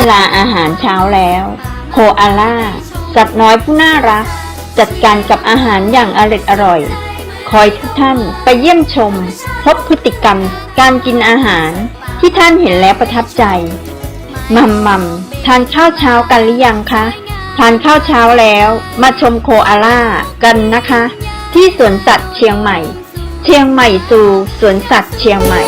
เช้าแล้ว โคอาล่า สัตว์น้อยผู้น่ารัก จัดการกับอาหารอย่างอร่ออร่อย คอยทุกท่านไปเยี่ยมชม พบพฤติกรรม การกินอาหาร ที่ท่านเห็นแล้วประทับใจ มัมมัมทานข้าวเช้ากันหรือยังคะ ทานข้าวเช้าแล้วมาชมโคอาล่ากันนะคะ ที่สวนสัตว์เชียงใหม่ เชียงใหม่ซูสวนสัตว์เชียงใหม่